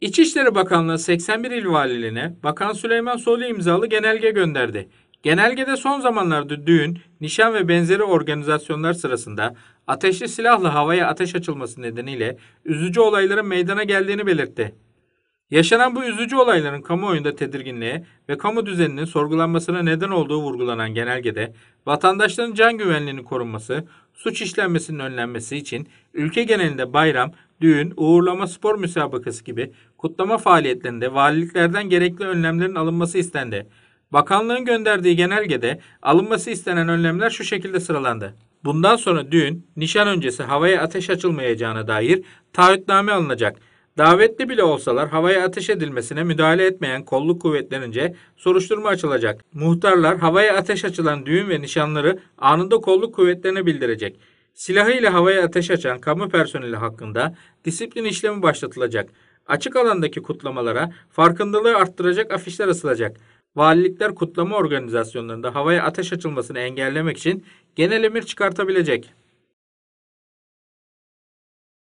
İçişleri Bakanlığı 81 il valiliğine Bakan Süleyman Soylu imzalı genelge gönderdi. Genelgede son zamanlarda düğün, nişan ve benzeri organizasyonlar sırasında ateşli silahla havaya ateş açılması nedeniyle üzücü olayların meydana geldiğini belirtti. Yaşanan bu üzücü olayların kamuoyunda tedirginliğe ve kamu düzeninin sorgulanmasına neden olduğu vurgulanan genelgede, vatandaşların can güvenliğinin korunması, suç işlenmesinin önlenmesi için ülke genelinde bayram, düğün, uğurlama spor müsabakası gibi kutlama faaliyetlerinde valiliklerden gerekli önlemlerin alınması istendi. Bakanlığın gönderdiği genelgede alınması istenen önlemler şu şekilde sıralandı. Bundan sonra düğün, nişan öncesi havaya ateş açılmayacağına dair taahhütname alınacak. Davetli bile olsalar havaya ateş edilmesine müdahale etmeyen kolluk kuvvetlerince soruşturma açılacak. Muhtarlar havaya ateş açılan düğün ve nişanları anında kolluk kuvvetlerine bildirecek. Silahıyla havaya ateş açan kamu personeli hakkında disiplin işlemi başlatılacak. Açık alandaki kutlamalara farkındalığı arttıracak afişler asılacak. Valilikler kutlama organizasyonlarında havaya ateş açılmasını engellemek için genel emir çıkartabilecek.